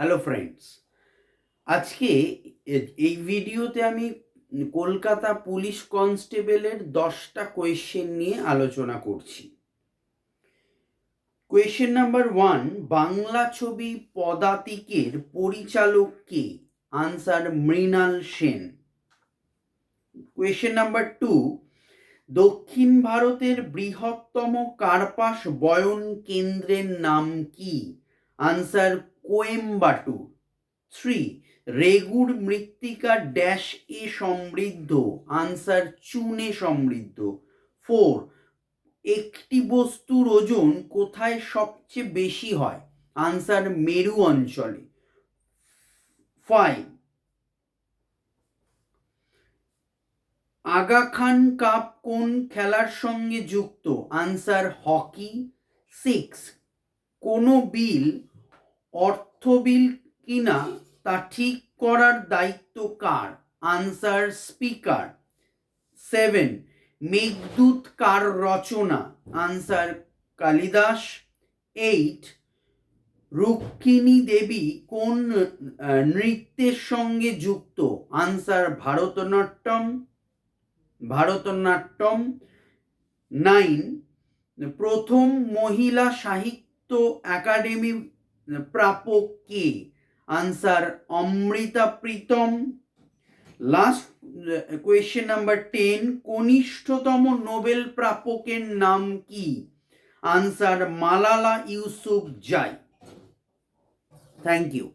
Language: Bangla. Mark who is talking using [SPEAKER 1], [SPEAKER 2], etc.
[SPEAKER 1] হ্যালো ফ্রেন্ডস আজকে এই ভিডিওতে আমি কলকাতা পুলিশ কনস্টেবলের দশটা কোয়েশ্চেন নিয়ে আলোচনা করছি। কোয়েশ্চেন নাম্বার ওয়ান বাংলা ছবি পদাতিকের পরিচালক কে? Answer Mrinal Sen. Question number two দক্ষিণ ভারতের বৃহত্তম কার্পাস বয়ন কেন্দ্রের নাম কি? আনসার কোয়েম্বাটুর। থ্রি, রেগুর মৃত্তিকা ড্যাশ এ সমৃদ্ধ। আনসার, চুনে সমৃদ্ধ। ফোর, একটি বস্তুর ওজন কোথায় সবচেয়ে বেশি হয়? আনসার, মেরু অঞ্চলে। ফাইভ, আগা খান কাপ কোন খেলার সঙ্গে যুক্ত? Answer, hockey. সিক্স, কোনো বিল অর্থ বিল কিনা তা ঠিক করার দায়িত্ব কার? আনসার স্পিকার সেভেন মেঘদূত কার রচনা? আনসার কালিদাস. এইট রুক্মিণী দেবী কোন নৃত্যের সঙ্গে যুক্ত? আনসার ভারতনাট্যম. ভারতনাট্যম. নাইন প্রথম মহিলা সাহিত্য একাডেমি প্রাপক। কে answer Amrita Pritam. Last question number ten কনিষ্ঠতম Nobel প্রাপকের নাম কি? আনসার মালালা ইউসুফ জাই। Thank you